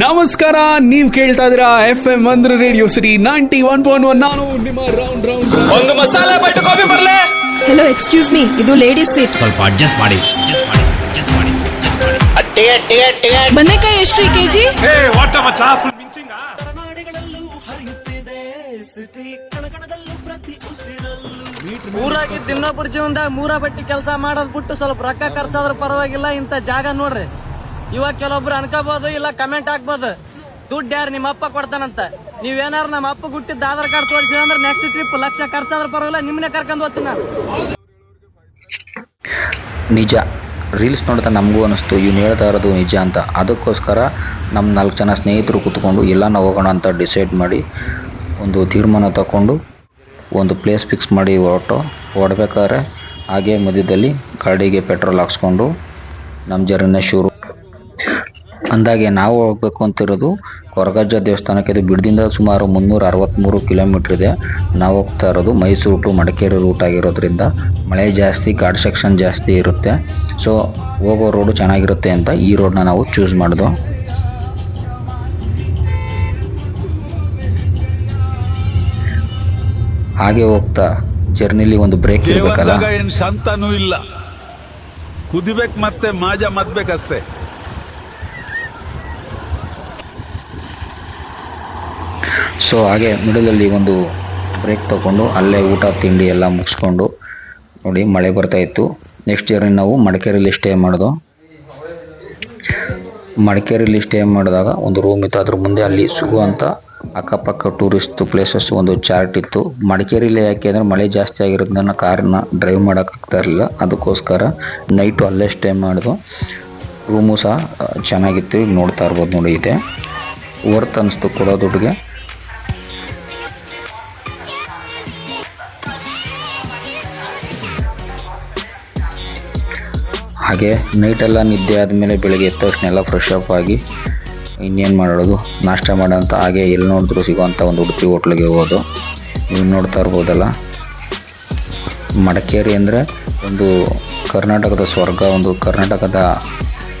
ನಮಸ್ಕಾರ ನೀವ್ ಕೇಳ್ತಾ ಇದೀರಾ ಎಫ್ ಎಂ ಅಂದ್ರೆ radio city ninety one point one ನಾನು ನಿಮ್ಮ ರೌಂಡ್ ರೌಂಡ್ ಒಂದು ಮಸಾಲೆ ಬೈಟ್ ಕಾಫಿ ಬರಲೇ? ಹಲೋ ಎಕ್ಸ್ಕ್ಯೂಸ್ ಮೀ ಇದು ಲೇಡೀಸ್ ಸೀಟ್ ಸ್ವಲ್ಪ ಅಡ್ಜಸ್ಟ್ ಮಾಡಿ ಅಡ್ಜಸ್ಟ್ ಅಡ್ಜಸ್ಟ್ ಬದನೆಕಾಯಿ ಎಷ್ಟು ಕೆಜಿ? ಊರಾಗಿದ್ದ ಇನ್ನೊಬ್ಬರ ಜೀವನದಾಗ ಮೂರ ಬಟ್ಟಿ ಕೆಲಸ ಮಾಡೋದ್ ಬಿಟ್ಟು ಸ್ವಲ್ಪ ರೊಕ್ಕ ಖರ್ಚಾದ್ರೂ ಪರವಾಗಿಲ್ಲ ಇಂಥ ಜಾಗ ನೋಡ್ರಿ. ಇವಾಗ ಕೆಲವೊಬ್ರು ಅನ್ಕೋಬಹುದು ಇಲ್ಲ ಕಮೆಂಟ್ ಹಾಕ್ಬೋದು. ದುಡ್ಡು ಯಾರು ನಿಮ್ಮ ಅಪ್ಪ ಕೊಡ್ತಾನಂತ. ನೀವೇನಾರು ನಮ್ಮ ಅಪ್ಪ ಗುಟ್ಟಿದ್ದ ಆಧಾರ್ ಕಾರ್ಡ್ ತೋರಿಸಿದ ಅಂದ್ರೆ ನೆಕ್ಸ್ಟ್ ಟ್ರಿಪ್ ಲಕ್ಷ ಖರ್ಚಾದ್ರ ಪರವಾಗಿಲ್ಲ, ನಿಮ್ಮನ್ನೇ ಕರ್ಕೊಂಡು ಹೋಗ್ತೀನಿ ನಾನು. ನಿಜ. ರೀಲ್ಸ್ ನೋಡ್ತಾ ನಮಗೂ ಅನಿಸ್ತು. ಇವ್ನು ಹೇಳ್ತಾ ಇರೋದು ನಿಜ ಅಂತ. ಅದಕ್ಕೋಸ್ಕರ ನಮ್ಮ ನಾಲ್ಕು ಜನ ಸ್ನೇಹಿತರು ಕೂತ್ಕೊಂಡು ನಾವು ಹೋಗೋಣ ಅಂತ ಡಿಸೈಡ್ ಮಾಡಿ ಒಂದು ತೀರ್ಮಾನ ತಗೊಂಡು ಒಂದು ಪ್ಲೇಸ್ ಫಿಕ್ಸ್ ಮಾಡಿ ಹೊರಟು. ಹೊರಡ್ಬೇಕಾದ್ರೆ ಹಾಗೆ ಮಧ್ಯದಲ್ಲಿ ಗಾಡಿಗೆ ಪೆಟ್ರೋಲ್ ಹಾಕ್ಸ್ಕೊಂಡು ನಮ್ಮ ಜರ್ನಿನ ಶುರು ಅಂದಾಗೆ ನಾವು ಹೋಗ್ಬೇಕು ಅಂತಿರೋದು ಕೊರಗಜ್ಜ ದೇವಸ್ಥಾನಕ್ಕೆ. ಇದು ಬಿಡದಿಂದ ಸುಮಾರು ಮುನ್ನೂರ ಅರವತ್ತ್ಮೂರು ಕಿಲೋಮೀಟ್ರ್ ಇದೆ. ನಾವು ಹೋಗ್ತಾ ಇರೋದು ಮೈಸೂರು ಟು ಮಡಿಕೇರಿ ರೂಟ್ ಆಗಿರೋದ್ರಿಂದ. ಮಳೆ ಜಾಸ್ತಿ ಗಾಡ್ ಸೆಕ್ಷನ್ ಜಾಸ್ತಿ ಇರುತ್ತೆ. ಸೊ ಹೋಗೋ ರೋಡು ಚೆನ್ನಾಗಿರುತ್ತೆ ಅಂತ ಈ ರೋಡ್ನ ನಾವು ಚೂಸ್ ಮಾಡಿದ್ವು ಹಾಗೆ ಹೋಗ್ತಾ ಜರ್ನಿಲಿ ಒಂದು ಬ್ರೇಕ್ ಇರಬೇಕಲ್ಲ? ಏನ್ ಶಾಂತನೂ ಇಲ್ಲ. ಕುದಿಬೇಕು ಮತ್ತೆ ಮಾಜಾ ಮದ್ಬೇಕಷ್ಟೇ. ಸೊ ಹಾಗೆ ಮಿಡಲಲ್ಲಿ ಒಂದು ಬ್ರೇಕ್ ತಗೊಂಡು ಅಲ್ಲೇ ಊಟ, ತಿಂಡಿ ಎಲ್ಲ ಮುಗಿಸ್ಕೊಂಡು ನೋಡಿ ಮಳೆ ಬರ್ತಾ ಇತ್ತು. ನೆಕ್ಸ್ಟ್ ಜರ್ನಿ ನಾವು ಮಡಿಕೇರಿಯಲ್ಲಿ ಸ್ಟೇ ಮಾಡಿದ್ವು ಮಡಿಕೇರಿಯಲ್ಲಿ ಸ್ಟೇ ಮಾಡಿದಾಗ ಒಂದು ರೂಮ್ ಇತ್ತು. ಅದ್ರ ಮುಂದೆ ಅಲ್ಲಿ ಸಿಗುವಂಥ ಅಕ್ಕಪಕ್ಕ ಟೂರಿಸ್ಟ್ ಪ್ಲೇಸಸ್ ಒಂದು ಚಾರ್ಟ್ ಇತ್ತು. ಮಡಿಕೇರಿಯಲ್ಲಿ ಯಾಕೆ ಅಂದರೆ ಮಳೆ ಜಾಸ್ತಿ ಆಗಿರೋದನ್ನ ಕಾರನ್ನ ಡ್ರೈವ್ ಮಾಡೋಕ್ಕಾಗ್ತಾ ಇರಲಿಲ್ಲ. ಅದಕ್ಕೋಸ್ಕರ ನೈಟು ಅಲ್ಲೇ ಸ್ಟೇ ಮಾಡಿದ್ವು. ರೂಮು ಸಹ ಚೆನ್ನಾಗಿತ್ತು. ಈಗ ನೋಡ್ತಾ ಇರ್ಬೋದು ನೋಡಿ ಇದೆ. ವರ್ತ್ ಅನಿಸ್ತು ಕೊಡೋ ದುಡ್ಡಿಗೆ. ಹಾಗೆ ನೈಟೆಲ್ಲ ನಿದ್ದೆ ಆದಮೇಲೆ ಬೆಳಗ್ಗೆ ಎದ್ದ ತಕ್ಷಣ ಎಲ್ಲ ಫ್ರೆಶ್ ಅಪ್ ಆಗಿ ಇನ್ನೇನು ಮಾಡೋದು? ನಾಷ್ಟ ಮಾಡೋಂಥ ಹಾಗೆ ಎಲ್ಲಿ ನೋಡಿದ್ರು ಸಿಗೋವಂಥ ಒಂದು ಉಡುಪಿ ಹೋಟ್ಲಿಗೆ ಹೋಗೋದು. ನೀವು ನೋಡ್ತಾ ಇರ್ಬೋದಲ್ಲ. ಮಡಿಕೇರಿ ಅಂದರೆ ಒಂದು ಕರ್ನಾಟಕದ ಸ್ವರ್ಗ, ಒಂದು ಕರ್ನಾಟಕದ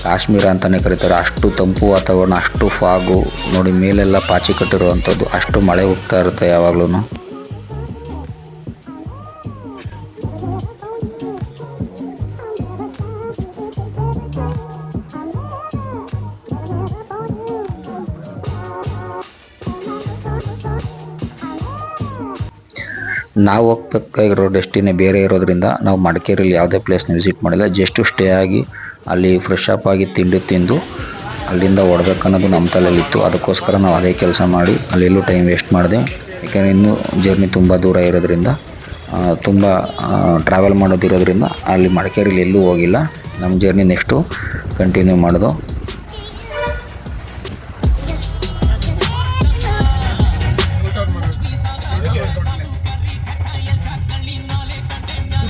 ಕಾಶ್ಮೀರ ಅಂತಲೇ ಕರೀತಾರೆ. ಅಷ್ಟು ತಂಪು ವಾತಾವರಣ, ಅಷ್ಟು ಫಾಗು ನೋಡಿ ಮೇಲೆಲ್ಲ ಪಾಚಿ ಕಟ್ಟಿರುವಂಥದ್ದು ಅಷ್ಟು ಮಳೆ ಹೋಗ್ತಾ ಇರುತ್ತೆ ಯಾವಾಗಲೂ ನಾವು ಹೋಗ್ಬೇಕಾಗಿರೋ ಡೆಸ್ಟಿನೇ ಬೇರೆ ಇರೋದ್ರಿಂದ ನಾವು ಮಡಿಕೇರಿಯಲ್ಲಿ ಯಾವುದೇ ಪ್ಲೇಸ್ನ ವಿಸಿಟ್ ಮಾಡಿಲ್ಲ. ಜಸ್ಟು ಸ್ಟೇ ಆಗಿ ಅಲ್ಲಿ ಫ್ರೆಶ್ ಅಪ್ ಆಗಿ ತಿಂಡಿ ತಿಂದು ಅಲ್ಲಿಂದ ಹೊಡ್ಬೇಕನ್ನೋದು ನಮ್ಮ ತಲೆಯಲ್ಲಿತ್ತು. ಅದಕ್ಕೋಸ್ಕರ ನಾವು ಅದೇ ಕೆಲಸ ಮಾಡಿ ಅಲ್ಲೆಲ್ಲೂ ಟೈಮ್ ವೇಸ್ಟ್ ಮಾಡಿದೆ. ಯಾಕೆಂದರೆ ಇನ್ನೂ ಜರ್ನಿ ತುಂಬ ದೂರ ಇರೋದ್ರಿಂದ ತುಂಬ ಟ್ರಾವೆಲ್ ಮಾಡೋದಿರೋದ್ರಿಂದ ಅಲ್ಲಿ ಮಡಿಕೇರಿಲಿ ಎಲ್ಲೂ ಹೋಗಿಲ್ಲ. ನಮ್ಮ ಜರ್ನಿ ನೆಕ್ಸ್ಟು ಕಂಟಿನ್ಯೂ ಮಾಡೋದು.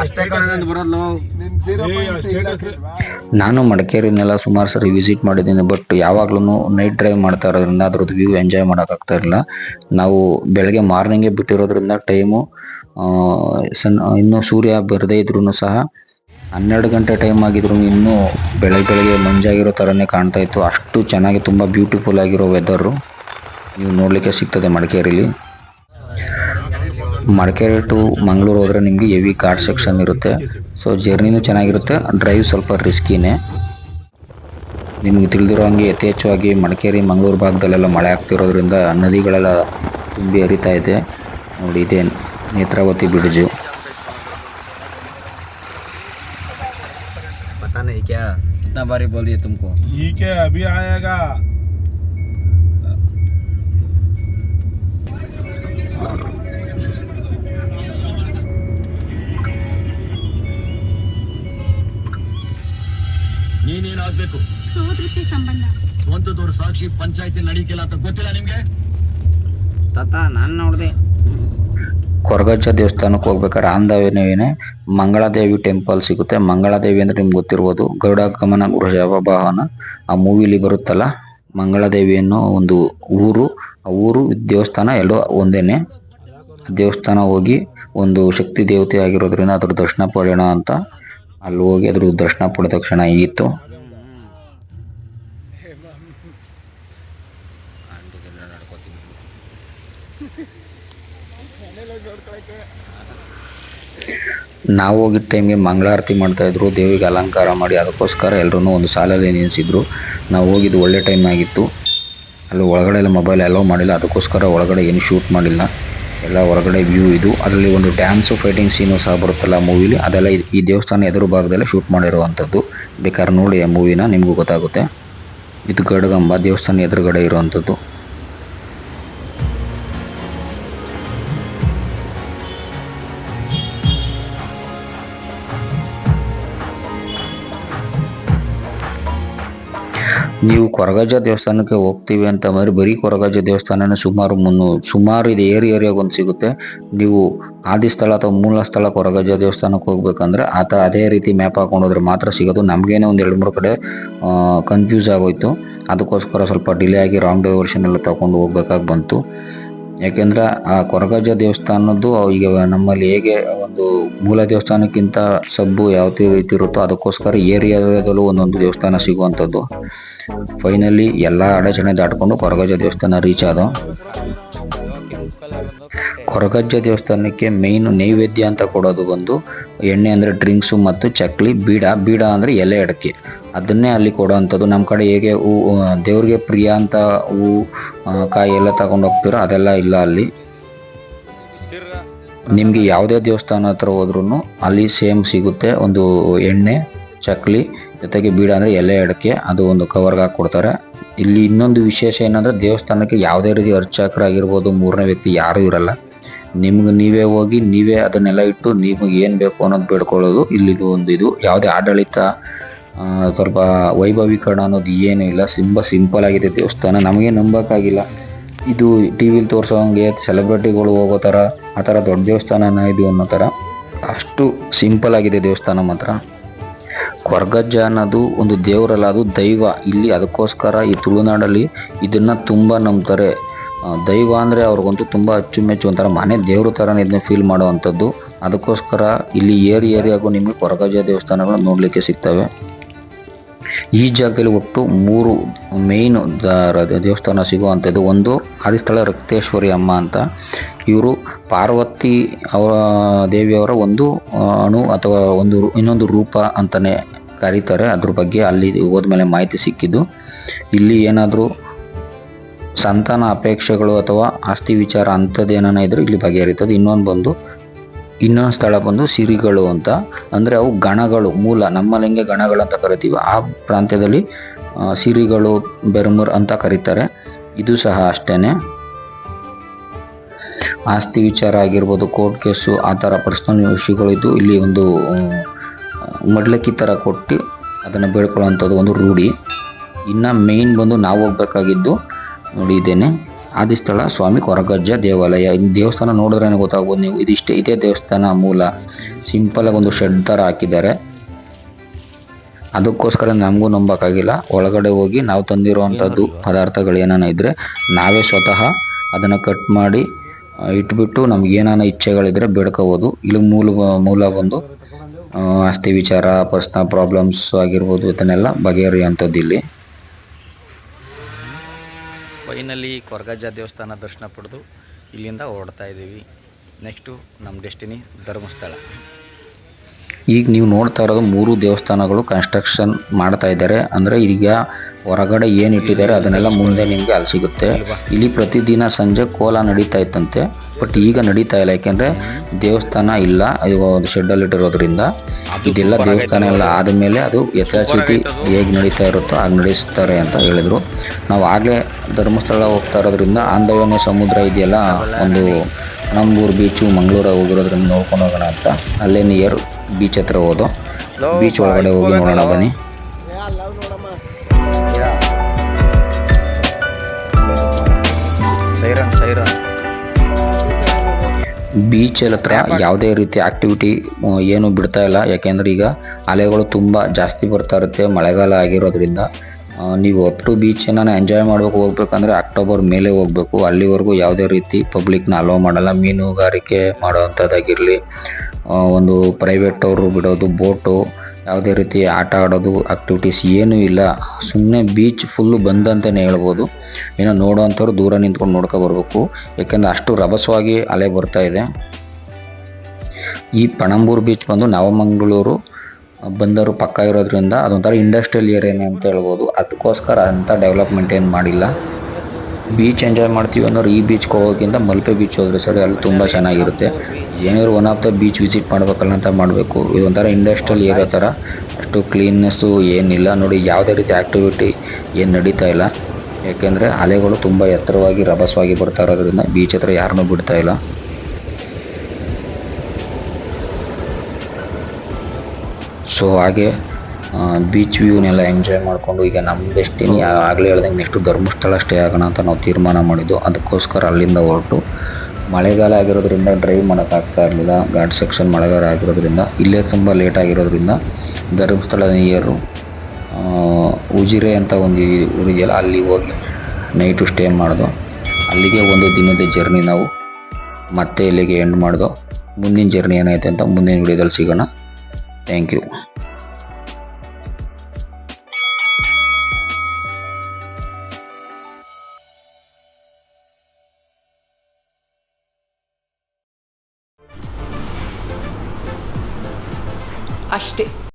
ಅಷ್ಟೇ ಕಣ ಬರೋದು ನಾನು ಮಡಿಕೇರಿನೆಲ್ಲ ಸುಮಾರು ಸರಿ ವಿಸಿಟ್ ಮಾಡಿದ್ದೀನಿ ಬಟ್ ಯಾವಾಗ್ಲೂ ನೈಟ್ ಡ್ರೈವ್ ಮಾಡ್ತಾ ಇರೋದ್ರಿಂದ ಅದ್ರದ್ದು ವ್ಯೂ ಎಂಜಾಯ್ ಮಾಡೋಕ್ಕಾಗ್ತಾ ಇರಲಿಲ್ಲ. ನಾವು ಬೆಳಗ್ಗೆ ಮಾರ್ನಿಂಗೇ ಬಿಟ್ಟಿರೋದ್ರಿಂದ ಟೈಮು ಸನ್ ಇನ್ನೂ ಸೂರ್ಯ ಬರದೇ ಇದ್ರೂ ಸಹ ಹನ್ನೆರಡು ಗಂಟೆ ಟೈಮ್ ಆಗಿದ್ರು ಇನ್ನೂ ಬೆಳಗ್ಗೆ ಬೆಳಗ್ಗೆ ಮಂಜಾಗಿರೋ ಥರನೇ ಕಾಣ್ತಾ ಇತ್ತು. ಅಷ್ಟು ಚೆನ್ನಾಗಿ ತುಂಬ ಬ್ಯೂಟಿಫುಲ್ ಆಗಿರೋ ವೆದರು ನೀವು ನೋಡಲಿಕ್ಕೆ ಸಿಗ್ತದೆ ಮಡಿಕೇರಿಲಿ. ಮಡಿಕೇರಿ ಟು ಮಂಗಳೂರು ಹೋದರೆ ನಿಮಗೆ ಹೆವಿ ಕಾರ್ಡ್ ಸೆಕ್ಷನ್ ಇರುತ್ತೆ. ಸೊ ಜರ್ನಿನೂ ಚೆನ್ನಾಗಿರುತ್ತೆ. ಡ್ರೈವ್ ಸ್ವಲ್ಪ ರಿಸ್ಕಿನೇ ನಿಮಗೆ ತಿಳಿದಿರೋ ಹಂಗೆ ಯಥೇಚ್ಛವಾಗಿ ಮಡಿಕೇರಿ ಮಂಗಳೂರು ಭಾಗದಲ್ಲೆಲ್ಲ ಮಳೆ ಆಗ್ತಿರೋದ್ರಿಂದ ನದಿಗಳೆಲ್ಲ ತುಂಬಿ ಹರಿತಾ ಇದೆ. ನೋಡಿ ಇದೇ ನೇತ್ರಾವತಿ ಬ್ರಿಡ್ಜು. ಬಾರಿ ಬೋಲ್ ತುಮಕು ಈಗ ಅಭಿ ಆಯಾಗ ಇರ್ಬೇಕು. ಸೋದರತೆ ಸಂಬಂಧ. ಸ್ವಂತದವ್ರ ಸಾಕ್ಷಿ ಪಂಚಾಯತಿ ನಡೀಕಿಲ್ಲ ಅಂತ ಗೊತ್ತಿಲ್ಲ ನಿಮ್ಗೆ? ತಾತ ನಾನು ನೋಡಿದೆ. ಕೊರಗಜ್ಜ ದೇವಸ್ಥಾನಕ್ಕೆ ಹೋಗ್ಬೇಕಾದ್ರೆ ಆನ್ ಮಂಗಳಾದೇವಿ ಟೆಂಪಲ್ ಸಿಗುತ್ತೆ. ಮಂಗಳಾದೇವಿ ಅಂದ್ರೆ ನಿಮ್ಗೆ ಗೊತ್ತಿರ್ಬೋದು. ಗರುಡಾಗಮನ ಗೃಹಭಾವನ ಆ ಮೂವಿಲಿ ಬರುತ್ತಲ್ಲ ಮಂಗಳಾದೇವಿ ಅನ್ನೋ ಒಂದು ಊರು. ಆ ಊರು ದೇವಸ್ಥಾನ ಎಲ್ಲೋ ಒಂದೇನೆ. ದೇವಸ್ಥಾನ ಹೋಗಿ ಒಂದು ಶಕ್ತಿ ದೇವತೆ ಆಗಿರೋದ್ರಿಂದ ಅದ್ರ ದರ್ಶನ ಪಡೆಯೋಣ ಅಂತ. ಅಲ್ಲಿ ಹೋಗಿ ಅದ್ರ ದರ್ಶನ ಪಡೆದ ಕ್ಷಣ ಇತ್ತು. ನಾವು ಹೋಗಿದ್ದ ಟೈಮ್ಗೆ ಮಂಗಳಾರತಿ ಮಾಡ್ತಾ ಇದ್ರು, ದೇವಿಗೆ ಅಲಂಕಾರ ಮಾಡಿ, ಅದಕ್ಕೋಸ್ಕರ ಎಲ್ಲರೂ ಒಂದು ಸಾಲಲ್ಲಿ ನಿಲ್ಲಿಸಿದ್ರು ನಾವು ಹೋಗಿದ್ದು ಒಳ್ಳೆ ಟೈಮ್ ಆಗಿತ್ತು. ಅಲ್ಲಿ ಒಳಗಡೆ ಎಲ್ಲ ಮೊಬೈಲ್ ಅಲೋ ಮಾಡಿಲ್ಲ, ಅದಕ್ಕೋಸ್ಕರ ಒಳಗಡೆ ಏನು ಶೂಟ್ ಮಾಡಿಲ್ಲ. ಎಲ್ಲ ಹೊರಗಡೆ ವ್ಯೂ ಇದು. ಅದರಲ್ಲಿ ಒಂದು ಡ್ಯಾನ್ಸು ಫೈಟಿಂಗ್ ಸೀನು ಸಹ ಬರುತ್ತಲ್ಲ ಮೂವಿಲಿ ಅದೆಲ್ಲ ಈ ದೇವಸ್ಥಾನ ಎದುರು ಭಾಗದಲ್ಲಿ ಶೂಟ್ ಮಾಡಿರುವಂಥದ್ದು. ಬೇಕಾದ್ರೆ ನೋಡಿ ಆ ಮೂವಿನ ನಿಮಗೂ ಗೊತ್ತಾಗುತ್ತೆ. ಇದು ಗಡಗಂಬ ದೇವಸ್ಥಾನ ಎದುರುಗಡೆ ಇರುವಂಥದ್ದು. ನೀವು ಕೊರಗಜ್ಜ ದೇವಸ್ಥಾನಕ್ಕೆ ಹೋಗ್ತೀವಿ ಅಂತ ಅಂದರೆ ಬರೀ ಕೊರಗಜ್ಜ ದೇವಸ್ಥಾನನೇ ಸುಮಾರು ಮುನ್ನು, ಸುಮಾರು ಇದು ಏರಿ ಏರಿಯಾಗ ಒಂದು ಸಿಗುತ್ತೆ. ನೀವು ಆದಿ ಸ್ಥಳ ಅಥವಾ ಮೂಲ ಸ್ಥಳ ಕೊರಗಜ್ಜ ದೇವಸ್ಥಾನಕ್ಕೆ ಹೋಗ್ಬೇಕಂದ್ರೆ ಆತ ಅದೇ ರೀತಿ ಮ್ಯಾಪ್ ಹಾಕೊಂಡೋದ್ರೆ ಮಾತ್ರ ಸಿಗೋದು. ನಮಗೇನೆ ಒಂದು ಎರಡು ಮೂರು ಕಡೆ ಕನ್ಫ್ಯೂಸ್ ಆಗೋಯ್ತು. ಅದಕ್ಕೋಸ್ಕರ ಸ್ವಲ್ಪ ಡಿಲೇ ಆಗಿ ರಾಂಗ್ ಡೈವರ್ಷನ್ ಎಲ್ಲ ತಗೊಂಡು ಹೋಗ್ಬೇಕಾಗಿ ಬಂತು. ಯಾಕೆಂದ್ರೆ ಆ ಕೊರಗಜ್ಜ ದೇವಸ್ಥಾನದ್ದು ಈಗ ನಮ್ಮಲ್ಲಿ ಹೇಗೆ ಒಂದು ಮೂಲ ದೇವಸ್ಥಾನಕ್ಕಿಂತ ಸಬ್ಬು ಯಾವ ರೀತಿ ಇರುತ್ತೋ ಅದಕ್ಕೋಸ್ಕರ ಏರಿಯಾದಲ್ಲೂ ಒಂದೊಂದು ದೇವಸ್ಥಾನ ಸಿಗುವಂಥದ್ದು. ಫೈನಲಿ ಎಲ್ಲ ಅಡಚಣೆ ದಾಟ್ಕೊಂಡು ಕೊರಗಜ್ಜ ದೇವಸ್ಥಾನ ರೀಚ್ ಆದ. ಕೊರಗಜ್ಜ ದೇವಸ್ಥಾನಕ್ಕೆ ಮೇಯ್ನ್ ನೈವೇದ್ಯ ಅಂತ ಕೊಡೋದು ಬಂದು, ಎಣ್ಣೆ ಅಂದರೆ ಡ್ರಿಂಕ್ಸು ಮತ್ತು ಚಕ್ಲಿ, ಬೀಡ. ಬೀಡ ಅಂದರೆ ಎಲೆ ಅಡಕೆ. ಅದನ್ನೇ ಅಲ್ಲಿ ಕೊಡೋವಂಥದ್ದು ನಮ್ಮ ಕಡೆ ಹೇಗೆ ಹೂ ದೇವ್ರಿಗೆ ಪ್ರಿಯ ಅಂತ ಹೂ ಕಾಯಿ ಎಲ್ಲ ತಗೊಂಡು ಹೋಗ್ತೀರೋ ಅದೆಲ್ಲ ಇಲ್ಲ ಅಲ್ಲಿ. ನಿಮಗೆ ಯಾವುದೇ ದೇವಸ್ಥಾನ ಹತ್ರ ಹೋದ್ರೂ ಅಲ್ಲಿ ಸೇಮ್ ಸಿಗುತ್ತೆ. ಒಂದು ಎಣ್ಣೆ, ಚಕ್ಲಿ ಜೊತೆಗೆ ಬೀಡ ಅಂದರೆ ಎಲೆ ಎಡಕ್ಕೆ ಅದು ಒಂದು ಕವರ್ಗೆ ಹಾಕ್ಕೊಡ್ತಾರೆ. ಇಲ್ಲಿ ಇನ್ನೊಂದು ವಿಶೇಷ ಏನಂದ್ರೆ ದೇವಸ್ಥಾನಕ್ಕೆ ಯಾವುದೇ ರೀತಿ ಅರ್ಚಕರು ಆಗಿರ್ಬೋದು ಮೂರನೇ ವ್ಯಕ್ತಿ ಯಾರೂ ಇರಲ್ಲ. ನಿಮ್ಗೆ ನೀವೇ ಹೋಗಿ, ನೀವೇ ಅದನ್ನೆಲ್ಲ ಇಟ್ಟು ನಿಮಗೆ ಏನು ಬೇಕು ಅನ್ನೋದು ಬೇಡ್ಕೊಳ್ಳೋದು ಇಲ್ಲಿ ಒಂದು ಇದು. ಯಾವುದೇ ಆಡಳಿತ ಸ್ವಲ್ಪ ವೈಭವೀಕರಣ ಅನ್ನೋದು ಏನೂ ಇಲ್ಲ. ತುಂಬ ಸಿಂಪಲ್ ಆಗಿದೆ ದೇವಸ್ಥಾನ. ನಮಗೆ ನಂಬೋಕ್ಕಾಗಿಲ್ಲ. ಇದು ಟಿ ವಿಲಿ ತೋರಿಸೋಂಗೆ ಸೆಲೆಬ್ರಿಟಿಗಳು ಹೋಗೋ ಥರ, ಆ ಥರ ದೊಡ್ಡ ದೇವಸ್ಥಾನನ ಇದು ಅನ್ನೋ ಥರ ಅಷ್ಟು ಸಿಂಪಲ್ ಆಗಿದೆ ದೇವಸ್ಥಾನ ಮಾತ್ರ. ಕೊರ್ಗಜ್ಜ ಅನ್ನೋದು ಒಂದು ದೇವರಲ್ಲ ಅದು ದೈವ. ಇಲ್ಲಿ ಅದಕ್ಕೋಸ್ಕರ ಈ ತುಳುನಾಡಲ್ಲಿ ಇದನ್ನು ತುಂಬ ನಂಬ್ತಾರೆ. ದೈವ ಅಂದರೆ ಅವ್ರಿಗಂತೂ ತುಂಬ ಅಚ್ಚುಮೆಚ್ಚು ಒಂಥರ ಮನೆ ದೇವ್ರ ಥರನೇ ಇದನ್ನ ಫೀಲ್ ಮಾಡುವಂಥದ್ದು. ಅದಕ್ಕೋಸ್ಕರ ಇಲ್ಲಿ ಏರಿ ಏರಿಯಾಗೂ ನಿಮಗೆ ಕೊರಗಜ್ಜ ದೇವಸ್ಥಾನಗಳು ನೋಡಲಿಕ್ಕೆ ಸಿಗ್ತವೆ. ಈ ಜಾಗದಲ್ಲಿ ಒಟ್ಟು ಮೂರು ಮೇಯ್ನ್ ದೇವಸ್ಥಾನ ಸಿಗುವಂಥದ್ದು. ಒಂದು ಆದಿಸ್ಥಳ ರಕ್ತೇಶ್ವರಿ ಅಮ್ಮ ಅಂತ. ಇವರು ಪಾರ್ವತಿ ಅವರ ದೇವಿಯವರ ಒಂದು ಅಣು ಅಥವಾ ಒಂದು ಇನ್ನೊಂದು ರೂಪ ಅಂತಲೇ ಕರೀತಾರೆ ಅದ್ರ ಬಗ್ಗೆ ಅಲ್ಲಿ ಹೋದ್ಮೇಲೆ ಮಾಹಿತಿ ಸಿಕ್ಕಿದ್ದು. ಇಲ್ಲಿ ಏನಾದರೂ ಸಂತಾನ ಅಪೇಕ್ಷೆಗಳು ಅಥವಾ ಆಸ್ತಿ ವಿಚಾರ ಅಂಥದ್ದು ಏನಾನ ಇದ್ರೆ ಇಲ್ಲಿ ಬಗೆಹರಿತದೆ. ಇನ್ನೊಂದು ಬಂದು, ಇನ್ನೊಂದು ಸ್ಥಳ ಬಂದು ಸಿರಿಗಳು ಅಂತ. ಅಂದರೆ ಅವು ಗಣಗಳು, ಮೂಲ ನಮ್ಮಲ್ಲಿ ಹೆಂಗೆ ಗಣಗಳು ಅಂತ ಕರಿತೀವಿ. ಆ ಪ್ರಾಂತ್ಯದಲ್ಲಿ ಸಿರಿಗಳು, ಬೆರಮುರ್ ಅಂತ ಕರೀತಾರೆ. ಇದು ಸಹ ಅಷ್ಟೇ ಆಸ್ತಿ ವಿಚಾರ ಆಗಿರ್ಬೋದು, ಕೋರ್ಟ್ ಕೇಸು, ಆ ಥರ ಪರ್ಸ್ನಲ್ ವಿಷಯಗಳು ಇದ್ದು ಇಲ್ಲಿ ಒಂದು ಮಡ್ಲಕ್ಕಿ ಥರ ಕೊಟ್ಟು ಅದನ್ನು ಬೇಡ್ಕೊಳ್ಳೋವಂಥದ್ದು ಒಂದು ರೂಢಿ. ಇನ್ನು ಮೇಯ್ನ್ ಬಂದು ನಾವು ಹೋಗ್ಬೇಕಾಗಿದ್ದು ನೋಡಿದ್ದೇನೆ ಆದಿಸ್ಥಳ ಸ್ವಾಮಿ ಕೊರಗಜ್ಜ ದೇವಾಲಯ. ದೇವಸ್ಥಾನ ನೋಡಿದ್ರೆ ಗೊತ್ತಾಗ್ಬೋದು ನೀವು. ಇದಿಷ್ಟೇ ಇದೇ ದೇವಸ್ಥಾನ ಮೂಲ. ಸಿಂಪಲಾಗಿ ಒಂದು ಶೆಡ್ ಥರ ಹಾಕಿದ್ದಾರೆ. ಅದಕ್ಕೋಸ್ಕರ ನಮಗೂ ನಂಬಕ್ಕಾಗಿಲ್ಲ. ಒಳಗಡೆ ಹೋಗಿ ನಾವು ತಂದಿರುವಂಥದ್ದು ಪದಾರ್ಥಗಳು ಏನಾನ ಇದ್ದರೆ ನಾವೇ ಸ್ವತಃ ಅದನ್ನು ಕಟ್ ಮಾಡಿ ಇಟ್ಬಿಟ್ಟು ನಮ್ಗೆ ಏನಾನ ಇಚ್ಛೆಗಳಿದ್ರೆ ಬೇಡ್ಕೋಬೋದು. ಇಲ್ಲಿ ಮೂಲ ಮೂಲ ಬಂದು ಆಸ್ತಿ ವಿಚಾರ ಪರ್ಸ್ನಲ್ ಪ್ರಾಬ್ಲಮ್ಸ್ ಆಗಿರ್ಬೋದು ಇದನ್ನೆಲ್ಲ ಬಗೆಹರಿಯುವಂಥದ್ದು ಇಲ್ಲಿ. ಫೈನಲಿ ಕೊರಗಜ್ಜ ದೇವಸ್ಥಾನ ದರ್ಶನ ಪಡೆದು ಇಲ್ಲಿಂದ ಹೊರಡ್ತಾ ಇದ್ದೀವಿ. ನೆಕ್ಸ್ಟು ನಮ್ಮ ಡೆಸ್ಟಿನಿ ಧರ್ಮಸ್ಥಳ. ಈಗ ನೀವು ನೋಡ್ತಾ ಇರೋದು ಮೂರು ದೇವಸ್ಥಾನಗಳು ಕನ್ಸ್ಟ್ರಕ್ಷನ್ ಮಾಡ್ತಾ ಇದ್ದಾರೆ. ಅಂದರೆ ಈಗ ಹೊರಗಡೆ ಏನು ಇಟ್ಟಿದ್ದಾರೆ ಅದನ್ನೆಲ್ಲ ಮುಂದೆ ನಿಮಗೆ ಅಲ್ಲಿ ಸಿಗುತ್ತೆ. ಇಲ್ಲಿ ಪ್ರತಿದಿನ ಸಂಜೆ ಕೋಲ ನಡೀತಾ ಇತ್ತಂತೆ. ಬಟ್ ಈಗ ನಡೀತಾ ಇಲ್ಲ. ಯಾಕೆಂದರೆ ದೇವಸ್ಥಾನ ಇಲ್ಲ. ಒಂದು ಶೆಡ್ಡಲ್ಲಿ ಇಟ್ಟಿರೋದ್ರಿಂದ. ಇದೆಲ್ಲ ದೇವಸ್ಥಾನ ಎಲ್ಲ ಆದಮೇಲೆ ಅದು ಯಥಾಚಿತಿ ಹೇಗೆ ನಡೀತಾ ಇರುತ್ತೋ ಹಾಗೆ ನಡೆಸ್ತಾರೆ ಅಂತ ಹೇಳಿದ್ರು. ನಾವು ಆಗಲೇ ಧರ್ಮಸ್ಥಳ ಹೋಗ್ತಾ ಇರೋದ್ರಿಂದ ಆಂದೋಲನ ಸಮುದ್ರ ಇದೆಯಲ್ಲ ಒಂದು ನಮ್ಮೂರು ಬೀಚು ಮಂಗಳೂರು ಹೋಗಿರೋದ್ರಿಂದ ನೋಡ್ಕೊಂಡು ಹೋಗೋಣ ಅಂತ. ಅಲ್ಲೇ ನಿಯರ್ ಬೀಚ್ ಹತ್ರ ಹೋದೋ. ಬೀಚ್ ಒಳಗಡೆ ಹೋಗಿ ನೋಡೋಣ ಬನ್ನಿ. ಬೀಚ್ ಹತ್ರ ಯಾವುದೇ ರೀತಿ ಆಕ್ಟಿವಿಟಿ ಏನು ಬಿಡ್ತಾ ಇಲ್ಲ. ಯಾಕೆಂದ್ರೆ ಈಗ ಅಲೆಗಳು ತುಂಬ ಜಾಸ್ತಿ ಬರ್ತಾ ಇರುತ್ತೆ ಮಳೆಗಾಲ ಆಗಿರೋದ್ರಿಂದ. ನೀವು ಅಪ್ ಟು ಬೀಚನ್ನು ಎಂಜಾಯ್ ಮಾಡ್ಬೇಕು ಹೋಗ್ಬೇಕಂದ್ರೆ ಅಕ್ಟೋಬರ್ ಮೇಲೆ ಹೋಗ್ಬೇಕು. ಅಲ್ಲಿವರೆಗೂ ಯಾವುದೇ ರೀತಿ ಪಬ್ಲಿಕ್ನ ಅಲೋ ಮಾಡಲ್ಲ. ಮೀನುಗಾರಿಕೆ ಮಾಡೋವಂಥದ್ದಾಗಿರಲಿ ಒಂದು ಪ್ರೈವೇಟ್ ಅವರು ಬಿಡೋದು ಬೋಟು ಯಾವುದೇ ರೀತಿ ಆಟ ಆಡೋದು ಆಕ್ಟಿವಿಟೀಸ್ ಏನೂ ಇಲ್ಲ. ಸುಮ್ಮನೆ ಬೀಚ್ ಫುಲ್ಲು ಬಂದಂತಲೇ ಹೇಳ್ಬೋದು. ಏನೋ ನೋಡೋವಂಥವ್ರು ದೂರ ನಿಂತ್ಕೊಂಡು ನೋಡ್ಕೊ ಬರಬೇಕು. ಯಾಕೆಂದರೆ ಅಷ್ಟು ರಭಸವಾಗಿ ಅಲೆ ಬರ್ತಾ ಇದೆ. ಈ ಪಣಂಬೂರು ಬೀಚ್ ಬಂದು ನವಮಂಗಳೂರು ಬಂದರು ಪಕ್ಕ ಇರೋದ್ರಿಂದ ಅದೊಂಥರ ಇಂಡಸ್ಟ್ರಿಯಲ್ ಏರಿಯಾನೇ ಅಂತ ಹೇಳ್ಬೋದು. ಅದಕ್ಕೋಸ್ಕರ ಅಂಥ ಡೆವಲಪ್ಮೆಂಟ್ ಏನು ಮಾಡಿಲ್ಲ. ಬೀಚ್ ಎಂಜಾಯ್ ಮಾಡ್ತೀವಿ ಅನ್ನೋರು ಈ ಬೀಚ್ಗೆ ಹೋಗೋಕ್ಕಿಂತ ಮಲ್ಪೆ ಬೀಚ್ ಹೋದ್ರೆ ಸರಿ, ಅಲ್ಲಿ ತುಂಬ ಚೆನ್ನಾಗಿರುತ್ತೆ. ಏನಾದ್ರು one of the beach visit ಮಾಡ್ಬೇಕಲ್ಲ ಅಂತ ಮಾಡಬೇಕು. ಇದೊಂಥರ ಇಂಡಸ್ಟ್ರಿಯಲ್ ಏರಿಯಾ ಥರ. ಅಷ್ಟು ಕ್ಲೀನ್ನೆಸ್ಸು ಏನಿಲ್ಲ. ನೋಡಿ, ಯಾವುದೇ ರೀತಿ ಆ್ಯಕ್ಟಿವಿಟಿ ಏನು ನಡೀತಾ ಇಲ್ಲ. ಯಾಕೆಂದರೆ ಅಲೆಗಳು ತುಂಬ ಎತ್ತರವಾಗಿ, ರಭಸವಾಗಿ ಬರ್ತಾ ಇರೋದ್ರಿಂದ ಬೀಚ್ ಹತ್ರ ಯಾರನ್ನೂ ಬಿಡ್ತಾ ಇಲ್ಲ. ಸೊ ಹಾಗೆ ಬೀಚ್ ವ್ಯೂನೆಲ್ಲ ಎಂಜಾಯ್ ಮಾಡಿಕೊಂಡು ಈಗ ನಮ್ಮ ಡೆಸ್ಟಿನಿ ಆಗಲೇ ಹೇಳ್ದಂಗೆ ನೆಕ್ಸ್ಟ್ ಧರ್ಮಸ್ಥಳ ಸ್ಟೇ ಆಗೋಣ ಅಂತ ನಾವು ತೀರ್ಮಾನ ಮಾಡಿದ್ದು. ಅದಕ್ಕೋಸ್ಕರ ಅಲ್ಲಿಂದ ಹೊರಟು. ಮಳೆಗಾಲ ಆಗಿರೋದ್ರಿಂದ ಡ್ರೈವ್ ಮಾಡೋಕ್ಕಾಗ್ತಾ ಇರಲಿಲ್ಲ. ಘಾಟ್ ಸೆಕ್ಷನ್ ಮಳೆಗಾಲ ಆಗಿರೋದ್ರಿಂದ. ಇಲ್ಲೇ ತುಂಬ ಲೇಟ್ ಆಗಿರೋದ್ರಿಂದ ಧರ್ಮಸ್ಥಳ ನಿಯರು ಉಜಿರೆ ಅಂತ ಒಂದು ಊರಿದೆಯಲ್ಲ ಅಲ್ಲಿ ಹೋಗಿ ನೈಟು ಸ್ಟೇ ಮಾಡ್ದು. ಅಲ್ಲಿಗೆ ಒಂದು ದಿನದ ಜರ್ನಿ ನಾವು ಮತ್ತೆ ಇಲ್ಲಿಗೆ ಎಂಡ್ ಮಾಡಿದೋ. ಮುಂದಿನ ಜರ್ನಿ ಏನಾಯ್ತು ಅಂತ ಮುಂದಿನ ವಿಡಿಯೋದಲ್ಲಿ ಸಿಗೋಣ. Thank you